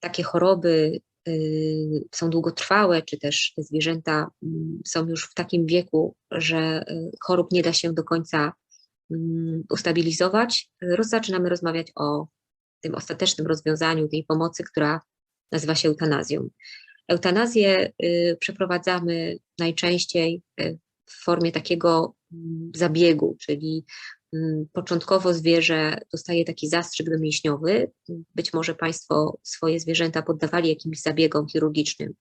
takie choroby y, są długotrwałe, czy też te zwierzęta mm, są już w takim wieku, że y, chorób nie da się do końca mm, ustabilizować, zaczynamy rozmawiać o tym ostatecznym rozwiązaniu tej pomocy, która nazywa się eutanazją. Eutanazję y, przeprowadzamy najczęściej w formie takiego mm, zabiegu, czyli początkowo zwierzę dostaje taki zastrzyk domięśniowy. Być może Państwo swoje zwierzęta poddawali jakimś zabiegom chirurgicznym,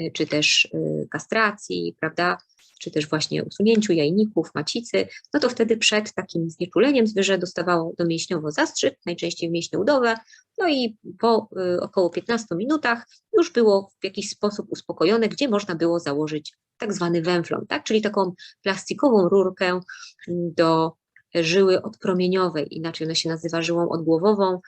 y, czy też y, kastracji, prawda? Czy też właśnie usunięciu jajników, macicy, no to wtedy przed takim znieczuleniem zwierzę dostawało domięśniowo zastrzyk, najczęściej w mięśnie udowe, no i po y, około 15 minutach już było w jakiś sposób uspokojone, gdzie można było założyć tak zwany węflon, tak? czyli taką plastikową rurkę mm, do żyły odpromieniowej, inaczej ona się nazywa żyłą odgłowową.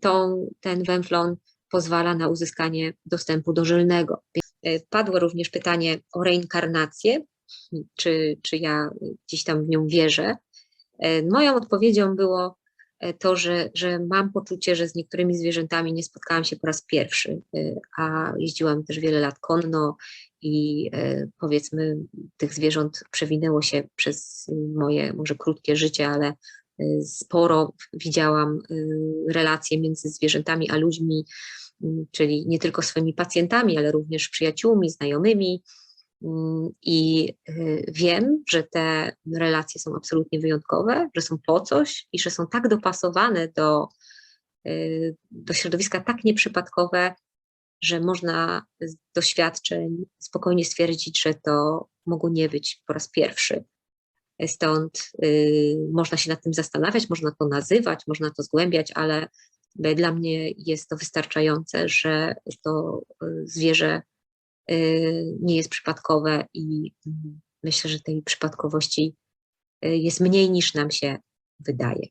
Tą, ten węflon pozwala na uzyskanie dostępu do żylnego. E, Padło również pytanie o reinkarnację, czy, czy ja gdzieś tam w nią wierzę. E, Moją odpowiedzią było to, że, że mam poczucie, że z niektórymi zwierzętami nie spotkałam się po raz pierwszy, e, a jeździłam też wiele lat konno i e, powiedzmy tych zwierząt przewinęło się przez moje może krótkie życie, ale e, sporo widziałam e, relacje między zwierzętami a ludźmi, czyli nie tylko swoimi pacjentami, ale również przyjaciółmi, znajomymi. Mm, I y, wiem, że te relacje są absolutnie wyjątkowe, że są po coś i że są tak dopasowane do, y, do środowiska, tak nieprzypadkowe, że można z doświadczeń spokojnie stwierdzić, że to mogło nie być po raz pierwszy. Stąd y, można się nad tym zastanawiać, można to nazywać, można to zgłębiać, ale dla mnie jest to wystarczające, że to zwierzę nie jest przypadkowe i mm, myślę, że tej przypadkowości y, jest mniej niż nam się wydaje.